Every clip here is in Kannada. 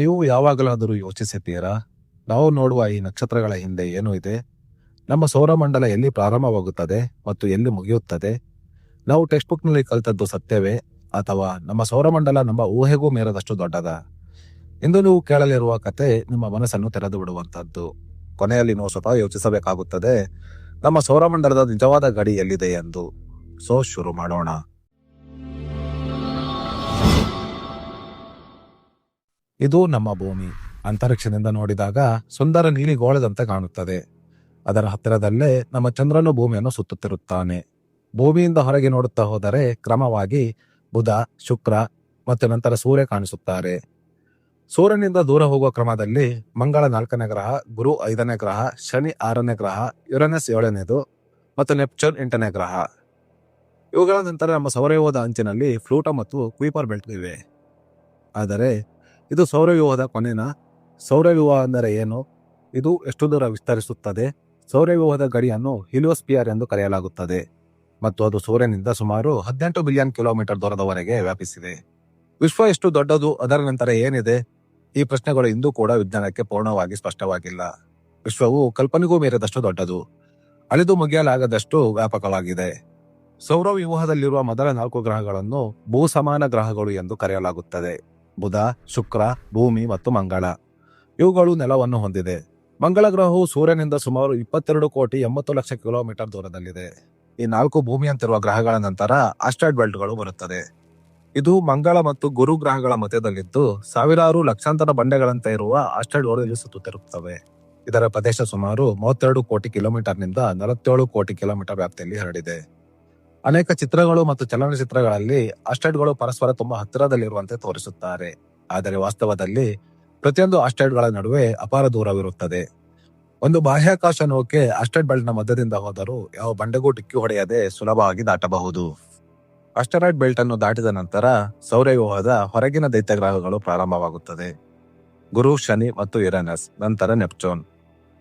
ನೀವು ಯಾವಾಗಲಾದರೂ ಯೋಚಿಸಿದ್ದೀರಾ? ನಾವು ನೋಡುವ ಈ ನಕ್ಷತ್ರಗಳ ಹಿಂದೆ ಏನು ಇದೆ? ನಮ್ಮ ಸೌರಮಂಡಲ ಎಲ್ಲಿ ಪ್ರಾರಂಭವಾಗುತ್ತದೆ ಮತ್ತು ಎಲ್ಲಿ ಮುಗಿಯುತ್ತದೆ? ನಾವು ಟೆಕ್ಸ್ಟ್ ಬುಕ್ನಲ್ಲಿ ಕಲಿತದ್ದು ಸತ್ಯವೇ ಅಥವಾ ನಮ್ಮ ಸೌರಮಂಡಲ ನಮ್ಮ ಊಹೆಗೂ ಮೇರದಷ್ಟು ದೊಡ್ಡದ? ಇಂದು ನೀವು ಕೇಳಲಿರುವ ಕತೆ ನಿಮ್ಮ ಮನಸ್ಸನ್ನು ತೆರೆದು ಬಿಡುವಂಥದ್ದು ಕೊನೆಯಲ್ಲಿ ನಾವು ಸ್ವತಃ ಯೋಚಿಸಬೇಕಾಗುತ್ತದೆ, ನಮ್ಮ ಸೌರಮಂಡಲದ ನಿಜವಾದ ಗಡಿ ಎಲ್ಲಿದೆ ಎಂದು. ಸೊ, ಶುರು ಮಾಡೋಣ. ಇದು ನಮ್ಮ ಭೂಮಿ. ಅಂತರಿಕ್ಷದಿಂದ ನೋಡಿದಾಗ ಸುಂದರ ನೀಲಿ ಗೋಳದಂತೆ ಕಾಣುತ್ತದೆ. ಅದರ ಹತ್ತಿರದಲ್ಲೇ ನಮ್ಮ ಚಂದ್ರನು ಭೂಮಿಯನ್ನು ಸುತ್ತುತ್ತಿರುತ್ತಾನೆ. ಭೂಮಿಯಿಂದ ಹೊರಗೆ ನೋಡುತ್ತಾ ಹೋದರೆ ಕ್ರಮವಾಗಿ ಬುಧ, ಶುಕ್ರ ಮತ್ತು ನಂತರ ಸೂರ್ಯ ಕಾಣಿಸುತ್ತಾರೆ. ಸೂರ್ಯನಿಂದ ದೂರ ಹೋಗುವ ಕ್ರಮದಲ್ಲಿ ಮಂಗಳ ನಾಲ್ಕನೇ ಗ್ರಹ, ಗುರು ಐದನೇ ಗ್ರಹ, ಶನಿ ಆರನೇ ಗ್ರಹ, ಯುರನಸ್ ಏಳನೇದು ಮತ್ತು ನೆಪ್ಚೂನ್ ಎಂಟನೇ ಗ್ರಹ. ಇವುಗಳ ನಂತರ ನಮ್ಮ ಸೌರವ್ಯೂಹದ ಅಂಚಿನಲ್ಲಿ ಫ್ಲೂಟೋ ಮತ್ತು ಕ್ವೀಪರ್ ಬೆಲ್ಟ್ ಇವೆ. ಆದರೆ ಇದು ಸೌರವ್ಯೂಹದ ಕೊನೆನ. ಸೌರವ್ಯೂಹ ಅಂದರೆ ಏನು? ಇದು ಎಷ್ಟು ದೂರ ವಿಸ್ತರಿಸುತ್ತದೆ? ಸೌರವ್ಯೂಹದ ಗಡಿಯನ್ನು ಹಿಲಿಯೋಸ್ಪಿಯರ್ ಎಂದು ಕರೆಯಲಾಗುತ್ತದೆ. ಮತ್ತು ಅದು ಸೂರ್ಯನಿಂದ ಸುಮಾರು ಹದಿನೆಂಟು ಬಿಲಿಯನ್ ಕಿಲೋಮೀಟರ್ ದೂರದವರೆಗೆ ವ್ಯಾಪಿಸಿದೆ. ವಿಶ್ವ ಎಷ್ಟು ದೊಡ್ಡದು, ಅದರ ನಂತರ ಏನಿದೆ? ಈ ಪ್ರಶ್ನೆಗಳು ಇಂದೂ ಕೂಡ ವಿಜ್ಞಾನಕ್ಕೆ ಪೂರ್ಣವಾಗಿ ಸ್ಪಷ್ಟವಾಗಿಲ್ಲ. ವಿಶ್ವವು ಕಲ್ಪನೆಗೂ ಮೀರಿದಷ್ಟು ದೊಡ್ಡದು. ಅಳಿದು ಮುಗಿಯಲಾಗದಷ್ಟು ವ್ಯಾಪಕವಾಗಿದೆ. ಸೌರವ್ಯೂಹದಲ್ಲಿರುವ ಮೊದಲ ನಾಲ್ಕು ಗ್ರಹಗಳನ್ನು ಭೂಸಮಾನ ಗ್ರಹಗಳು ಎಂದು ಕರೆಯಲಾಗುತ್ತದೆ. ಬುಧ, ಶುಕ್ರ, ಭೂಮಿ ಮತ್ತು ಮಂಗಳ. ಇವುಗಳು ನೆಲವನ್ನು ಹೊಂದಿದೆ. ಮಂಗಳ ಗ್ರಹವು ಸೂರ್ಯನಿಂದ ಸುಮಾರು ಇಪ್ಪತ್ತೆರಡು ಕೋಟಿ ಎಂಬತ್ತು ಲಕ್ಷ ಕಿಲೋಮೀಟರ್ ದೂರದಲ್ಲಿದೆ. ಈ ನಾಲ್ಕು ಭೂಮಿಯಂತಿರುವ ಗ್ರಹಗಳ ನಂತರ ಆಸ್ಟ್ರಾಯ್ಡ್ ಬೆಲ್ಟ್ಗಳು ಬರುತ್ತದೆ. ಇದು ಮಂಗಳ ಮತ್ತು ಗುರು ಗ್ರಹಗಳ ಮಧ್ಯದಲ್ಲಿದ್ದು, ಸಾವಿರಾರು ಲಕ್ಷಾಂತರ ಬಂಡೆಗಳಂತೆ ಇರುವ ಆಸ್ಟ್ರಾಯ್ಡ್ ಓರೆಯಲ್ಲಿ ಸುತ್ತುತ್ತಿರುತ್ತವೆ. ಇದರ ಪ್ರದೇಶ ಸುಮಾರು ಮೂವತ್ತೆರಡು ಕೋಟಿ ಕಿಲೋಮೀಟರ್ನಿಂದ ನಲವತ್ತೇಳು ಕೋಟಿ ಕಿಲೋಮೀಟರ್ ವ್ಯಾಪ್ತಿಯಲ್ಲಿ ಹರಡಿದೆ. ಅನೇಕ ಚಿತ್ರಗಳು ಮತ್ತು ಚಲನಚಿತ್ರಗಳಲ್ಲಿ ಅಸ್ಟೈಡ್ಗಳು ಪರಸ್ಪರ ತುಂಬಾ ಹತ್ತಿರದಲ್ಲಿರುವಂತೆ ತೋರಿಸುತ್ತಾರೆ. ಆದರೆ ವಾಸ್ತವದಲ್ಲಿ ಪ್ರತಿಯೊಂದು ಅಸ್ಟೈಡ್ಗಳ ನಡುವೆ ಅಪಾರ ದೂರವಿರುತ್ತದೆ. ಒಂದು ಬಾಹ್ಯಾಕಾಶ ನೌಕೆ ಅಸ್ಟೈಡ್ ಬೆಲ್ಟ್ನ ಮಧ್ಯದಿಂದ ಹೋದರೂ ಯಾವ ಬಂಡೆಗೂ ಡಿಕ್ಕಿ ಹೊಡೆಯದೆ ಸುಲಭವಾಗಿ ದಾಟಬಹುದು. ಅಸ್ಟರಾಯ್ಡ್ ಬೆಲ್ಟ್ ಅನ್ನು ದಾಟಿದ ನಂತರ ಸೌರವ್ಯೂಹದ ಹೊರಗಿನ ದೈತ್ಯಗ್ರಹಗಳು ಪ್ರಾರಂಭವಾಗುತ್ತದೆ. ಗುರು, ಶನಿ ಮತ್ತು ಯುರನಸ್, ನಂತರ ನೆಪ್ಚೂನ್.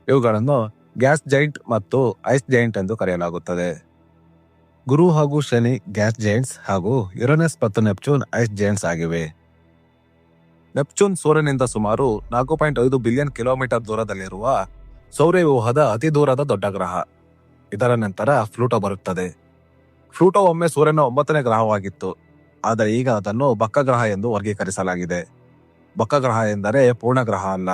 ಇವುಗಳನ್ನು ಗ್ಯಾಸ್ ಜೈಂಟ್ ಮತ್ತು ಐಸ್ ಜೈಂಟ್ ಎಂದು ಕರೆಯಲಾಗುತ್ತದೆ. ಗುರು ಹಾಗೂ ಶನಿ, ಗ್ಯಾಸ್ ಜೈಂಟ್ಸ್ ಹಾಗೂ ಯುರನಸ್ ಮತ್ತು ನೆಪ್ಚೂನ್ ಐಸ್ ಜೈಂಟ್ಸ್ ಆಗಿವೆ. ನೆಪ್ಚೂನ್ ಸೂರ್ಯನಿಂದ ಸುಮಾರು ನಾಲ್ಕು ಪಾಯಿಂಟ್ ಐದು ಬಿಲಿಯನ್ ಕಿಲೋಮೀಟರ್ ದೂರದಲ್ಲಿರುವ ಸೌರ್ಯವ್ಯೂಹದ ಅತಿ ದೂರದ ದೊಡ್ಡ ಗ್ರಹ. ಇದರ ನಂತರ ಫ್ಲೂಟೋ ಬರುತ್ತದೆ. ಫ್ಲೂಟೋ ಒಮ್ಮೆ ಸೂರ್ಯನ ಒಂಬತ್ತನೇ ಗ್ರಹವಾಗಿತ್ತು. ಆದರೆ ಈಗ ಅದನ್ನು ಬಕ್ಕ ಗ್ರಹ ಎಂದು ವರ್ಗೀಕರಿಸಲಾಗಿದೆ. ಬಕ್ಕ ಗ್ರಹ ಎಂದರೆ ಪೂರ್ಣ ಗ್ರಹ ಅಲ್ಲ.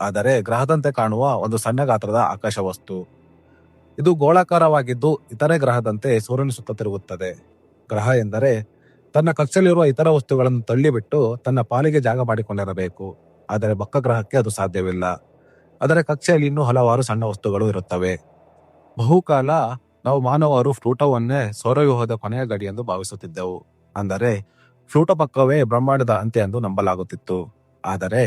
ಆದರೆ ಗ್ರಹದಂತೆ ಕಾಣುವ ಒಂದು ಸಣ್ಣ ಗಾತ್ರದ ಆಕಾಶ ವಸ್ತು ಇದು ಗೋಳಾಕಾರವಾಗಿದ್ದು ಇತರೆ ಗ್ರಹದಂತೆ ಸೂರ್ಯನ ಸುತ್ತ ತಿರುಗುತ್ತದೆ ಗ್ರಹ ಎಂದರೆ ತನ್ನ ಕಕ್ಷೆಯಲ್ಲಿರುವ ಇತರ ವಸ್ತುಗಳನ್ನು ತಳ್ಳಿಬಿಟ್ಟು ತನ್ನ ಪಾಲಿಗೆ ಜಾಗ ಮಾಡಿಕೊಂಡಿರಬೇಕು. ಆದರೆ ಬಕ್ಕ ಗ್ರಹಕ್ಕೆ ಅದು ಸಾಧ್ಯವಿಲ್ಲ. ಅದರ ಕಕ್ಷೆಯಲ್ಲಿ ಇನ್ನೂ ಹಲವಾರು ಸಣ್ಣ ವಸ್ತುಗಳು ಇರುತ್ತವೆ. ಬಹುಕಾಲ ನಾವು ಮಾನವರು ಫ್ಲೂಟೋವನ್ನೇ ಸೌರವ್ಯೂಹದ ಕೊನೆಯ ಗಡಿ ಎಂದು ಭಾವಿಸುತ್ತಿದ್ದೆವು. ಅಂದರೆ ಫ್ಲೂಟೋ ಪಕ್ಕವೇ ಬ್ರಹ್ಮಾಂಡದ ಅಂತ್ಯ ಎಂದು ನಂಬಲಾಗುತ್ತಿತ್ತು. ಆದರೆ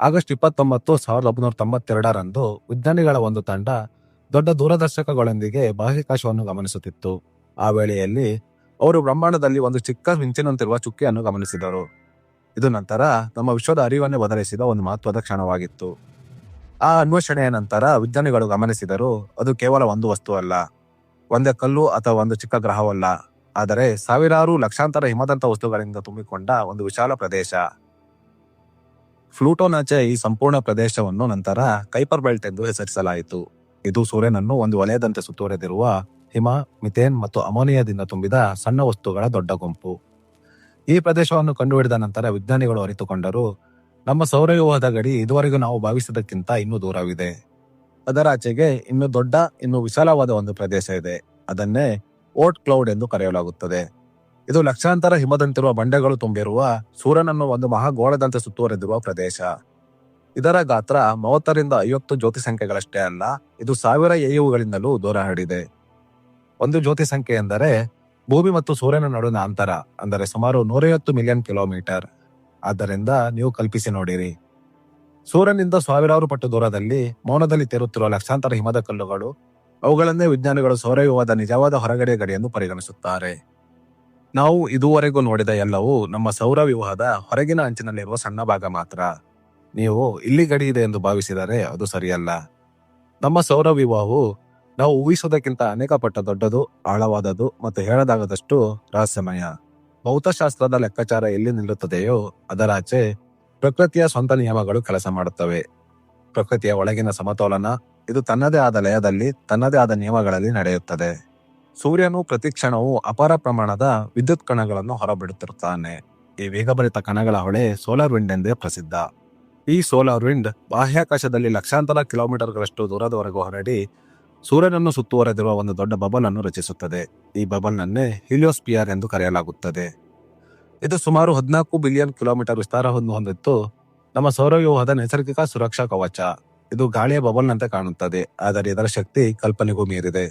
ಆಗಸ್ಟ್ ಇಪ್ಪತ್ತೊಂಬತ್ತು ಸಾವಿರದ ಒಂಬೈನೂರ ತೊಂಬತ್ತೆರಡರಂದು ವಿಜ್ಞಾನಿಗಳ ಒಂದು ತಂಡ ದೊಡ್ಡ ದೂರದರ್ಶಕಗಳೊಂದಿಗೆ ಬಾಹ್ಯಾಕಾಶವನ್ನು ಗಮನಿಸುತ್ತಿತ್ತು. ಆ ವೇಳೆಯಲ್ಲಿ ಅವರು ಬ್ರಹ್ಮಾಂಡದಲ್ಲಿ ಒಂದು ಚಿಕ್ಕ ಮಿಂಚಿನಂತಿರುವ ಚುಕ್ಕಿಯನ್ನು ಗಮನಿಸಿದರು. ಇದು ನಂತರ ನಮ್ಮ ವಿಶ್ವದ ಅರಿವನ್ನೇ ಬದಲಿಸಿದ ಒಂದು ಮಹತ್ವದ ಕ್ಷಣವಾಗಿತ್ತು. ಆ ಅನ್ವೇಷಣೆಯ ನಂತರ ವಿಜ್ಞಾನಿಗಳು ಗಮನಿಸಿದರು, ಅದು ಕೇವಲ ಒಂದು ವಸ್ತು ಅಲ್ಲ. ಒಂದೇ ಕಲ್ಲು ಅಥವಾ ಒಂದು ಚಿಕ್ಕ ಗ್ರಹವಲ್ಲ. ಆದರೆ ಸಾವಿರಾರು ಲಕ್ಷಾಂತರ ಹಿಮದಂತ ವಸ್ತುಗಳಿಂದ ತುಂಬಿಕೊಂಡ ಒಂದು ವಿಶಾಲ ಪ್ರದೇಶ. ಫ್ಲೂಟೋನಾಚೆ ಈ ಸಂಪೂರ್ಣ ಪ್ರದೇಶವನ್ನು ನಂತರ ಕೈಪರ್ ಬೆಲ್ಟ್ ಎಂದು ಹೆಸರಿಸಲಾಯಿತು. ಇದು ಸೂರ್ಯನನ್ನು ಒಂದು ವಲಯದಂತೆ ಸುತ್ತುವರೆದಿರುವ ಹಿಮ, ಮಿಥೇನ್ ಮತ್ತು ಅಮೋನಿಯಾದಿಂದ ತುಂಬಿದ ಸಣ್ಣ ವಸ್ತುಗಳ ದೊಡ್ಡ ಗುಂಪು. ಈ ಪ್ರದೇಶವನ್ನು ಕಂಡುಹಿಡಿದ ನಂತರ ವಿಜ್ಞಾನಿಗಳು ಅರಿತುಕೊಂಡರು, ನಮ್ಮ ಸೌರವ್ಯೂಹದ ಗಡಿ ಇದುವರೆಗೂ ನಾವು ಭಾವಿಸಿದಕ್ಕಿಂತ ಇನ್ನೂ ದೂರವಿದೆ. ಅದರಾಚೆಗೆ ಇನ್ನು ದೊಡ್ಡ, ಇನ್ನು ವಿಶಾಲವಾದ ಒಂದು ಪ್ರದೇಶ ಇದೆ. ಅದನ್ನೇ ಓಟ್ ಕ್ಲೌಡ್ ಎಂದು ಕರೆಯಲಾಗುತ್ತದೆ. ಇದು ಲಕ್ಷಾಂತರ ಹಿಮದಂತಿರುವ ಬಂಡೆಗಳು ತುಂಬಿರುವ ಸೂರ್ಯನನ್ನು ಒಂದು ಮಹಾಗೋಳದಂತೆ ಸುತ್ತುವರೆದಿರುವ ಪ್ರದೇಶ. ಇದರ ಗಾತ್ರ ಮೂವತ್ತರಿಂದ ಐವತ್ತು ಜ್ಯೋತಿ ಸಂಖ್ಯೆಗಳಷ್ಟೇ ಅಲ್ಲ, ಇದು ಸಾವಿರ ಎಯುಗಳಿಂದಲೂ ದೂರ ಹರಡಿದೆ. ಒಂದು ಜ್ಯೋತಿ ಸಂಖ್ಯೆ ಎಂದರೆ ಭೂಮಿ ಮತ್ತು ಸೂರ್ಯನ ನಡುವಿನ ಅಂತರ, ಅಂದರೆ ಸುಮಾರು ನೂರೈವತ್ತು ಮಿಲಿಯನ್ ಕಿಲೋಮೀಟರ್. ಆದ್ದರಿಂದ ನೀವು ಕಲ್ಪಿಸಿ ನೋಡಿರಿ. ಸೂರ್ಯನಿಂದ ಸಾವಿರಾರು ಪಟ್ಟು ದೂರದಲ್ಲಿ ಮೌನದಲ್ಲಿ ತೇರುತ್ತಿರುವ ಲಕ್ಷಾಂತರ ಹಿಮದ ಕಲ್ಲುಗಳು, ಅವುಗಳನ್ನೇ ವಿಜ್ಞಾನಿಗಳು ಸೌರವ್ಯೂಹದ ನಿಜವಾದ ಹೊರಗಡೆ ಗಡಿಯನ್ನು ಪರಿಗಣಿಸುತ್ತಾರೆ. ನಾವು ಇದುವರೆಗೂ ನೋಡಿದ ಎಲ್ಲವೂ ನಮ್ಮ ಸೌರ ಸೌರವ್ಯೂಹದ ಹೊರಗಿನ ಅಂಚಿನಲ್ಲಿರುವ ಸಣ್ಣ ಭಾಗ ಮಾತ್ರ. ನೀವು ಇಲ್ಲಿ ಗಡಿ ಇದೆ ಎಂದು ಭಾವಿಸಿದರೆ ಅದು ಸರಿಯಲ್ಲ. ನಮ್ಮ ಸೌರ ವಿವಾಹವು ನಾವು ಊಹಿಸೋದಕ್ಕಿಂತ ಅನೇಕ ಪಟ್ಟ ದೊಡ್ಡದು ಆಳವಾದದು ಮತ್ತು ಹೇಳದಾಗದಷ್ಟು ರಹಸ್ಯಮಯ. ಭೌತಶಾಸ್ತ್ರದ ಲೆಕ್ಕಾಚಾರ ಎಲ್ಲಿ ನಿಲ್ಲುತ್ತದೆಯೋ ಅದರಾಚೆ ಪ್ರಕೃತಿಯ ಸ್ವಂತ ನಿಯಮಗಳು ಕೆಲಸ ಮಾಡುತ್ತವೆ. ಪ್ರಕೃತಿಯ ಒಳಗಿನ ಸಮತೋಲನ ಇದು ತನ್ನದೇ ಆದ ಲಯದಲ್ಲಿ, ತನ್ನದೇ ಆದ ನಿಯಮಗಳಲ್ಲಿ ನಡೆಯುತ್ತದೆ. ಸೂರ್ಯನು ಪ್ರತಿ ಕ್ಷಣವು ಅಪಾರ ಪ್ರಮಾಣದ ವಿದ್ಯುತ್ ಕಣಗಳನ್ನು ಹೊರಬಿಡುತ್ತಿರುತ್ತಾನೆ. ಈ ವೇಗಭರಿತ ಕಣಗಳ ಹೊಳೆ ಸೋಲಾರ್ ವಿಂಡ್ ಎಂದೇ ಪ್ರಸಿದ್ಧ. ಈ ಸೋಲಾರ್ ವಿಂಡ್ ಬಾಹ್ಯಾಕಾಶದಲ್ಲಿ ಲಕ್ಷಾಂತರ ಕಿಲೋಮೀಟರ್ಗಳಷ್ಟು ದೂರದವರೆಗೂ ಹರಡಿ ಸೂರ್ಯನನ್ನು ಸುತ್ತುವರೆದಿರುವ ಒಂದು ದೊಡ್ಡ ಬಬಲ್ ಅನ್ನು ರಚಿಸುತ್ತದೆ. ಈ ಬಬಲ್ನನ್ನೇ ಹಿಲಿಯೋಸ್ಪಿಯರ್ ಎಂದು ಕರೆಯಲಾಗುತ್ತದೆ. ಇದು ಸುಮಾರು ಹದಿನಾಲ್ಕು ಬಿಲಿಯನ್ ಕಿಲೋಮೀಟರ್ ವಿಸ್ತಾರವನ್ನು ಹೊಂದಿತ್ತು. ನಮ್ಮ ಸೌರವ್ಯೂಹದ ನೈಸರ್ಗಿಕ ಸುರಕ್ಷಾ ಕವಚ. ಇದು ಗಾಳಿಯ ಬಬಲ್ನಂತೆ ಕಾಣುತ್ತದೆ, ಆದರೆ ಇದರ ಶಕ್ತಿ ಕಲ್ಪನೆಗೂ ಮೀರಿದೆ.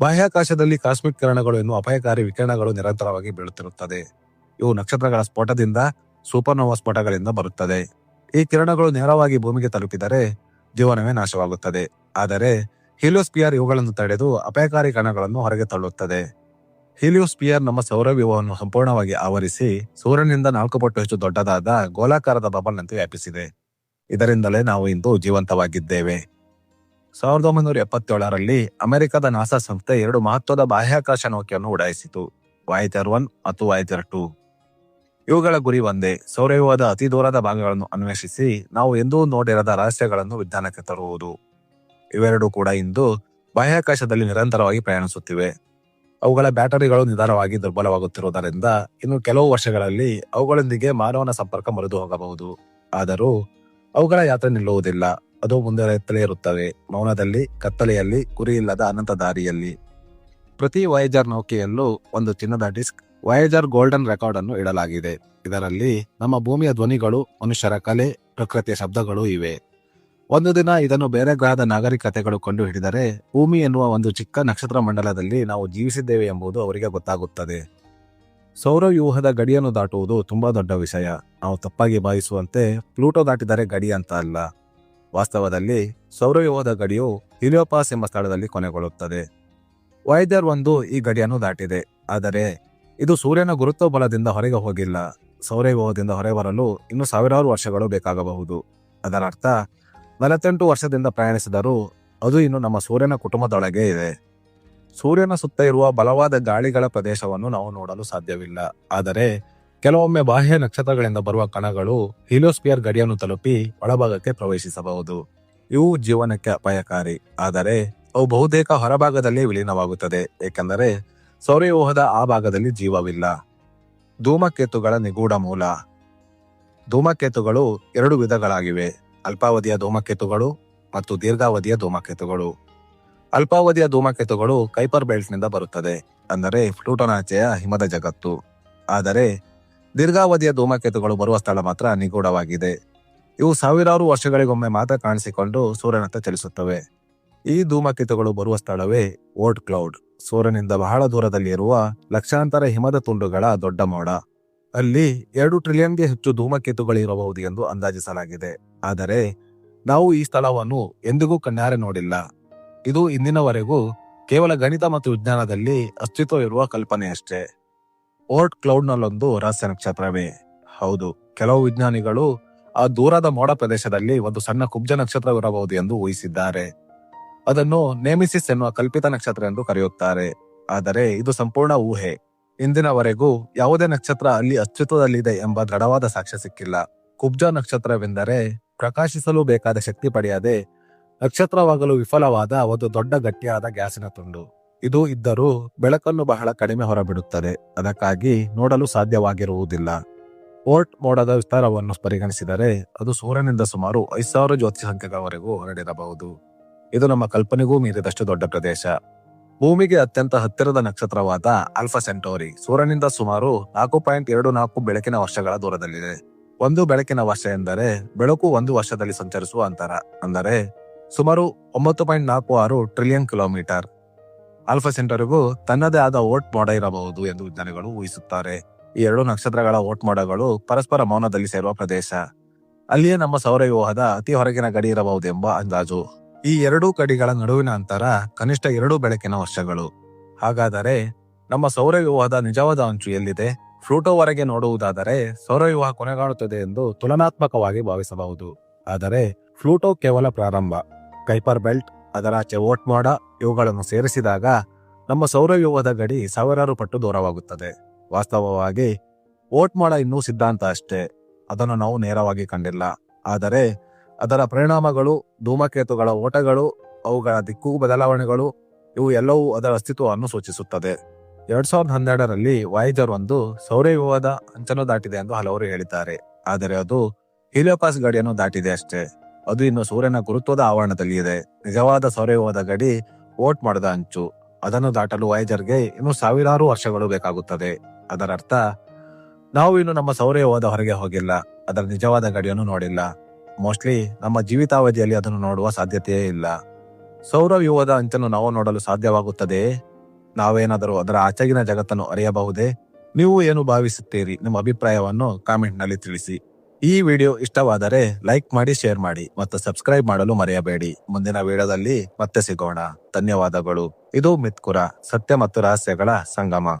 ಬಾಹ್ಯಾಕಾಶದಲ್ಲಿ ಕಾಸ್ಮಿಕ್ ಕಿರಣಗಳು ಎನ್ನುವ ಅಪಾಯಕಾರಿ ವಿಕಿರಣಗಳು ನಿರಂತರವಾಗಿ ಬೀಳುತ್ತಿರುತ್ತದೆ. ಇವು ನಕ್ಷತ್ರಗಳ ಸ್ಫೋಟದಿಂದ ಸೂಪರ್ನೋವಾ ಸ್ಫೋಟಗಳಿಂದ ಬರುತ್ತದೆ. ಈ ಕಿರಣಗಳು ನೇರವಾಗಿ ಭೂಮಿಗೆ ತಲುಪಿದರೆ ಜೀವನವೇ ನಾಶವಾಗುತ್ತದೆ. ಆದರೆ ಹೀಲಿಯೋಸ್ಪಿಯರ್ ಇವುಗಳನ್ನು ತಡೆದು ಅಪಾಯಕಾರಿ ಕಣಗಳನ್ನು ಹೊರಗೆ ತಳ್ಳುತ್ತದೆ. ಹೀಲಿಯೋಸ್ಪಿಯರ್ ನಮ್ಮ ಸೌರವ್ಯೂಹವನ್ನು ಸಂಪೂರ್ಣವಾಗಿ ಆವರಿಸಿ ಸೂರ್ಯನಿಂದ ನಾಲ್ಕು ಪಟ್ಟು ಹೆಚ್ಚು ದೊಡ್ಡದಾದ ಗೋಲಾಕಾರದ ಬಬಲ್ನಂತೆ ವ್ಯಾಪಿಸಿದೆ. ಇದರಿಂದಲೇ ನಾವು ಇಂದು ಜೀವಂತವಾಗಿದ್ದೇವೆ. ಸಾವಿರದ ಒಂಬೈನೂರ ಎಪ್ಪತ್ತೇಳರಲ್ಲಿ ಅಮೆರಿಕದ ನಾಸಾ ಸಂಸ್ಥೆ ಎರಡು ಮಹತ್ವದ ಬಾಹ್ಯಾಕಾಶ ನೌಕೆಯನ್ನು ಉಡಾಯಿಸಿತು. ವಾಯ್ಜರ್ ಒನ್ ಮತ್ತು ವಾಯ್ಜರ್ ಟೂ. ಇವುಗಳ ಗುರಿ ಒಂದೇ. ಸೌರವ್ಯೂಹದ ಅತಿ ದೂರದ ಭಾಗಗಳನ್ನು ಅನ್ವೇಷಿಸಿ, ನಾವು ಎಂದೂ ನೋಡಿರದ ರಹಸ್ಯಗಳನ್ನು ವಿಜ್ಞಾನಕ್ಕೆ ತರುವುದು. ಇವೆರಡೂ ಕೂಡ ಇಂದು ಬಾಹ್ಯಾಕಾಶದಲ್ಲಿ ನಿರಂತರವಾಗಿ ಪ್ರಯಾಣಿಸುತ್ತಿವೆ. ಅವುಗಳ ಬ್ಯಾಟರಿಗಳು ನಿಧಾನವಾಗಿ ದುರ್ಬಲವಾಗುತ್ತಿರುವುದರಿಂದ ಇನ್ನು ಕೆಲವು ವರ್ಷಗಳಲ್ಲಿ ಅವುಗಳೊಂದಿಗೆ ಮಾನವನ ಸಂಪರ್ಕ ಮುರಿದು ಹೋಗಬಹುದು. ಆದರೂ ಅವುಗಳ ಯಾತ್ರೆ ನಿಲ್ಲುವುದಿಲ್ಲ. ಅದು ಮುಂದುವರೆಯುತ್ತಲೇ ಇರುತ್ತವೆ. ಮೌನದಲ್ಲಿ, ಕತ್ತಲೆಯಲ್ಲಿ ಗುರಿಯಿಲ್ಲದ ಅನಂತ ದಾರಿಯಲ್ಲಿ. ಪ್ರತಿ ವಯೇಜರ್ ನೌಕೆಯಲ್ಲೂ ಒಂದು ಚಿನ್ನದ ಡಿಸ್ಕ್ ವಯೇಜರ್ ಗೋಲ್ಡನ್ ರೆಕಾರ್ಡ್ ಅನ್ನು ಇಡಲಾಗಿದೆ. ಇದರಲ್ಲಿ ನಮ್ಮ ಭೂಮಿಯ ಧ್ವನಿಗಳು, ಮನುಷ್ಯರ ಕಲೆ, ಪ್ರಕೃತಿಯ ಶಬ್ದಗಳು ಇವೆ. ಒಂದು ದಿನ ಇದನ್ನು ಬೇರೆ ಗ್ರಹದ ನಾಗರಿಕತೆಗಳು ಕಂಡು ಹಿಡಿದರೆ ಭೂಮಿ ಎನ್ನುವ ಒಂದು ಚಿಕ್ಕ ನಕ್ಷತ್ರ ಮಂಡಲದಲ್ಲಿ ನಾವು ಜೀವಿಸಿದ್ದೇವೆ ಎಂಬುದು ಅವರಿಗೆ ಗೊತ್ತಾಗುತ್ತದೆ. ಸೌರವ್ಯೂಹದ ಗಡಿಯನ್ನು ದಾಟುವುದು ತುಂಬಾ ದೊಡ್ಡ ವಿಷಯ. ನಾವು ತಪ್ಪಾಗಿ ಭಾವಿಸುವಂತೆ ಪ್ಲೂಟೋ ದಾಟಿದರೆ ಗಡಿ ಅಂತ ಅಲ್ಲ. ವಾಸ್ತವದಲ್ಲಿ ಸೌರವ್ಯೂಹದ ಗಡಿಯು ಹಿಲಿಯೋಪಾಸ್ ಎಂಬ ಸ್ಥಳದಲ್ಲಿ ಕೊನೆಗೊಳ್ಳುತ್ತದೆ. ವೈದ್ಯರ್ ಒಂದು ಈ ಗಡಿಯನ್ನು ದಾಟಿದೆ. ಆದರೆ ಇದು ಸೂರ್ಯನ ಗುರುತ್ವ ಬಲದಿಂದ ಹೊರಗೆ ಹೋಗಿಲ್ಲ. ಸೌರವ್ಯೂಹದಿಂದ ಹೊರಬರಲು ಇನ್ನು ಸಾವಿರಾರು ವರ್ಷಗಳು ಬೇಕಾಗಬಹುದು. ಅದರರ್ಥ ನಲವತ್ತೆಂಟು ವರ್ಷದಿಂದ ಪ್ರಯಾಣಿಸಿದರೂ ಅದು ಇನ್ನು ನಮ್ಮ ಸೂರ್ಯನ ಕುಟುಂಬದೊಳಗೆ ಇದೆ. ಸೂರ್ಯನ ಸುತ್ತ ಇರುವ ಬಲವಾದ ಗಾಳಿಗಳ ಪ್ರದೇಶವನ್ನು ನಾವು ನೋಡಲು ಸಾಧ್ಯವಿಲ್ಲ. ಆದರೆ, ಕೆಲವೊಮ್ಮೆ ಬಾಹ್ಯ ನಕ್ಷತ್ರಗಳಿಂದ ಬರುವ ಕಣಗಳು ಹೀಲೋಸ್ಪಿಯರ್ ಗಡಿಯನ್ನು ತಲುಪಿ ಒಳಭಾಗಕ್ಕೆ ಪ್ರವೇಶಿಸಬಹುದು. ಇವು ಜೀವನಕ್ಕೆ ಅಪಾಯಕಾರಿ. ಆದರೆ, ಅವು ಬಹುತೇಕ ಹೊರಭಾಗದಲ್ಲಿ ವಿಲೀನವಾಗುತ್ತದೆ. ಏಕೆಂದರೆ ಸೌರವ್ಯೂಹದ ಆ ಭಾಗದಲ್ಲಿ ಜೀವವಿಲ್ಲ. ಧೂಮಕೇತುಗಳ ನಿಗೂಢ ಮೂಲ. ಧೂಮಕೇತುಗಳು ಎರಡು ವಿಧಗಳಾಗಿವೆ. ಅಲ್ಪಾವಧಿಯ ಧೂಮಕೇತುಗಳು ಮತ್ತು ದೀರ್ಘಾವಧಿಯ ಧೂಮಕೇತುಗಳು. ಅಲ್ಪಾವಧಿಯ ಧೂಮಕೇತುಗಳು ಕೈಪರ್ ಬೆಲ್ಟ್ನಿಂದ ಬರುತ್ತದೆ, ಅಂದರೆ ಫ್ಲೂಟೋನಾಚೆಯ ಹಿಮದ ಜಗತ್ತು. ಆದರೆ ದೀರ್ಘಾವಧಿಯ ಧೂಮಕೇತುಗಳು ಬರುವ ಸ್ಥಳ ಮಾತ್ರ ನಿಗೂಢವಾಗಿದೆ. ಇವು ಸಾವಿರಾರು ವರ್ಷಗಳಿಗೊಮ್ಮೆ ಮಾತ್ರ ಕಾಣಿಸಿಕೊಂಡು ಸೂರ್ಯನತ್ತ ಚಲಿಸುತ್ತವೆ. ಈ ಧೂಮಕೇತುಗಳು ಬರುವ ಸ್ಥಳವೇ ಓಟ್ ಕ್ಲೌಡ್. ಸೂರ್ಯನಿಂದ ಬಹಳ ದೂರದಲ್ಲಿರುವ ಲಕ್ಷಾಂತರ ಹಿಮದ ತುಂಡುಗಳ ದೊಡ್ಡ ಮೋಡ. ಅಲ್ಲಿ ಎರಡು ಟ್ರಿಲಿಯನ್ಗೆ ಹೆಚ್ಚು ಧೂಮಕೇತುಗಳಿರಬಹುದು ಎಂದು ಅಂದಾಜಿಸಲಾಗಿದೆ. ಆದರೆ, ನಾವು ಈ ಸ್ಥಳವನ್ನು ಎಂದಿಗೂ ಕಣ್ಣಾರೆ ನೋಡಿಲ್ಲ. ಇದು ಇಂದಿನವರೆಗೂ ಕೇವಲ ಗಣಿತ ಮತ್ತು ವಿಜ್ಞಾನದಲ್ಲಿ ಅಸ್ತಿತ್ವ ಇರುವ ಕಲ್ಪನೆಯಷ್ಟೇ. ಓರ್ಟ್ ಕ್ಲೌಡ್ನಲ್ಲೊಂದು ರಹಸ್ಯ ನಕ್ಷತ್ರವೇ. ಹೌದು, ಕೆಲವು ವಿಜ್ಞಾನಿಗಳು ಆ ದೂರದ ಮೋಡ ಪ್ರದೇಶದಲ್ಲಿ ಒಂದು ಸಣ್ಣ ಕುಬ್ಜ ನಕ್ಷತ್ರವಿರಬಹುದು ಎಂದು ಊಹಿಸಿದ್ದಾರೆ. ಅದನ್ನು ನೇಮಿಸಿಸ್ ಎನ್ನುವ ಕಲ್ಪಿತ ನಕ್ಷತ್ರ ಎಂದು ಕರೆಯುತ್ತಾರೆ. ಆದರೆ ಇದು ಸಂಪೂರ್ಣ ಊಹೆ. ಇಂದಿನವರೆಗೂ ಯಾವುದೇ ನಕ್ಷತ್ರ ಅಲ್ಲಿ ಅಸ್ತಿತ್ವದಲ್ಲಿದೆ ಎಂಬ ದೃಢವಾದ ಸಾಕ್ಷ್ಯ ಸಿಕ್ಕಿಲ್ಲ. ಕುಬ್ಜ ನಕ್ಷತ್ರವೆಂದರೆ ಪ್ರಕಾಶಿಸಲು ಬೇಕಾದ ಶಕ್ತಿ ಪಡೆಯದೆ ನಕ್ಷತ್ರವಾಗಲು ವಿಫಲವಾದ ಒಂದು ದೊಡ್ಡ ಗಟ್ಟಿಯಾದ ಗ್ಯಾಸಿನ ತುಂಡು. ಇದು ಇದ್ದರೂ ಬೆಳಕನ್ನು ಬಹಳ ಕಡಿಮೆ ಹೊರಬಿಡುತ್ತದೆ. ಅದಕ್ಕಾಗಿ ನೋಡಲು ಸಾಧ್ಯವಾಗಿರುವುದಿಲ್ಲ. ಓರ್ಟ್ ಮೋಡದ ವಿಸ್ತಾರವನ್ನು ಪರಿಗಣಿಸಿದರೆ ಅದು ಸೂರ್ಯನಿಂದ ಸುಮಾರು ಐದು ಸಾವಿರ ಜ್ಯೋತಿ ಸಂಖ್ಯೆಗಳವರೆಗೂ ಹರಡಿರಬಹುದು. ಇದು ನಮ್ಮ ಕಲ್ಪನೆಗೂ ಮೀರಿದಷ್ಟು ದೊಡ್ಡ ಪ್ರದೇಶ. ಭೂಮಿಗೆ ಅತ್ಯಂತ ಹತ್ತಿರದ ನಕ್ಷತ್ರವಾದ ಆಲ್ಫಾ ಸೆಂಟೋರಿ ಸೂರ್ಯನಿಂದ ಸುಮಾರು ನಾಲ್ಕು ಪಾಯಿಂಟ್ ಎರಡು ನಾಲ್ಕು ಬೆಳಕಿನ ವರ್ಷಗಳ ದೂರದಲ್ಲಿದೆ. ಒಂದು ಬೆಳಕಿನ ವರ್ಷ ಎಂದರೆ ಬೆಳಕು ಒಂದು ವರ್ಷದಲ್ಲಿ ಸಂಚರಿಸುವ ಅಂತರ, ಅಂದರೆ ಸುಮಾರು ಒಂಬತ್ತು ಪಾಯಿಂಟ್ ನಾಲ್ಕು ಆರು ಟ್ರಿಲಿಯನ್ ಕಿಲೋಮೀಟರ್. ಆಲ್ಫಾ ಸೆಂಟರಿಗೂ ತನ್ನದೇ ಆದ ಓಟ್ ಮೋಡ ಇರಬಹುದು ಎಂದು ವಿಜ್ಞಾನಿಗಳು ಊಹಿಸುತ್ತಾರೆ. ಈ ಎರಡು ನಕ್ಷತ್ರಗಳ ಓಟ್ ಮೋಡಗಳು ಪರಸ್ಪರ ಮೌನದಲ್ಲಿ ಸೇರುವ ಪ್ರದೇಶ. ಅಲ್ಲಿಯೇ ನಮ್ಮ ಸೌರವ್ಯೂಹದ ಅತಿ ಹೊರಗಿನ ಗಡಿ ಇರಬಹುದೆಂಬ ಅಂದಾಜು. ಈ ಎರಡೂ ಕಡಿಗಳ ನಡುವಿನ ಅಂತರ ಕನಿಷ್ಠ ಎರಡು ಬೆಳಕಿನ ವರ್ಷಗಳು. ಹಾಗಾದರೆ ನಮ್ಮ ಸೌರವ್ಯೂಹದ ನಿಜವಾದ ಅಂಚು ಎಲ್ಲಿದೆ? ಫ್ಲೂಟೋವರೆಗೆ ನೋಡುವುದಾದರೆ ಸೌರವ್ಯೂಹ ಕೊನೆಗಾಣುತ್ತದೆ ಎಂದು ತುಲನಾತ್ಮಕವಾಗಿ ಭಾವಿಸಬಹುದು. ಆದರೆ ಫ್ಲೂಟೋ ಕೇವಲ ಪ್ರಾರಂಭ. ಕೈಪರ್ ಬೆಲ್ಟ್ ಅದರಾಚೆ ಓಟ್ ಮಾಡ ಇವುಗಳನ್ನು ಸೇರಿಸಿದಾಗ ನಮ್ಮ ಸೌರವ್ಯೂಹದ ಗಡಿ ಸಾವಿರಾರು ಪಟ್ಟು ದೂರವಾಗುತ್ತದೆ. ವಾಸ್ತವವಾಗಿ ಓಟ್ ಮಾಡ ಇನ್ನೂ ಸಿದ್ಧಾಂತ ಅಷ್ಟೇ. ಅದನ್ನು ನಾವು ನೇರವಾಗಿ ಕಂಡಿಲ್ಲ. ಆದರೆ ಅದರ ಪರಿಣಾಮಗಳು, ಧೂಮಕೇತುಗಳ ಓಟಗಳು, ಅವುಗಳ ದಿಕ್ಕು ಬದಲಾವಣೆಗಳು, ಇವು ಎಲ್ಲವೂ ಅದರ ಅಸ್ತಿತ್ವವನ್ನು ಸೂಚಿಸುತ್ತದೆ. ಎರಡ್ ಸಾವಿರದ ಹನ್ನೆರಡರಲ್ಲಿ ವಾಯಿಜರ್ ಒಂದು ಸೌರವ್ಯೂಹದ ಅಂಚನ್ನು ದಾಟಿದೆ ಎಂದು ಹಲವರು ಹೇಳಿದ್ದಾರೆ. ಆದರೆ ಅದು ಹಿಲಿಯೋಪಾಸ್ ಗಡಿಯನ್ನು ದಾಟಿದೆ ಅಷ್ಟೇ. ಅದು ಇನ್ನು ಸೂರ್ಯನ ಗುರುತ್ವದ ಆವರಣದಲ್ಲಿ ಇದೆ. ನಿಜವಾದ ಸೌರವ್ಯೂಹದ ಗಡಿ ವೋಟ್ ಮಾಡದ ಅಂಚು. ಅದನ್ನು ದಾಟಲು ವಾಯಿಜರ್ಗೆ ಇನ್ನು ಸಾವಿರಾರು ವರ್ಷಗಳು ಬೇಕಾಗುತ್ತದೆ. ಅದರರ್ಥ, ನಾವು ಇನ್ನು ನಮ್ಮ ಸೌರವ್ಯೂಹದ ಹೊರಗೆ ಹೋಗಿಲ್ಲ. ಅದರ ನಿಜವಾದ ಗಡಿಯನ್ನು ನೋಡಿಲ್ಲ. ಮೋಸ್ಟ್ಲಿ ನಮ್ಮ ಜೀವಿತಾವಧಿಯಲ್ಲಿ ಅದನ್ನು ನೋಡುವ ಸಾಧ್ಯತೆಯೇ ಇಲ್ಲ. ಸೌರವ್ಯೂಹದ ಅಂಚನ್ನು ನಾವು ನೋಡಲು ಸಾಧ್ಯವಾಗುತ್ತದೆ. ನಾವೇನಾದರೂ ಅದರ ಆಚೆಗಿನ ಜಗತ್ತನ್ನು ಅರಿಯಬಹುದೇ? ನೀವು ಏನು ಭಾವಿಸುತ್ತೀರಿ? ನಿಮ್ಮ ಅಭಿಪ್ರಾಯವನ್ನು ಕಾಮೆಂಟ್ನಲ್ಲಿ ತಿಳಿಸಿ. ಈ ವಿಡಿಯೋ ಇಷ್ಟವಾದರೆ ಲೈಕ್ ಮಾಡಿ, ಶೇರ್ ಮಾಡಿ ಮತ್ತು ಸಬ್ಸ್ಕ್ರೈಬ್ ಮಾಡಲು ಮರೆಯಬೇಡಿ. ಮುಂದಿನ ವಿಡಿಯೋದಲ್ಲಿ ಮತ್ತೆ ಸಿಗೋಣ. ಧನ್ಯವಾದಗಳು. ಇದು ಮಿತ್ಕುರ. ಸತ್ಯ ಮತ್ತು ರಹಸ್ಯಗಳ ಸಂಗಮ.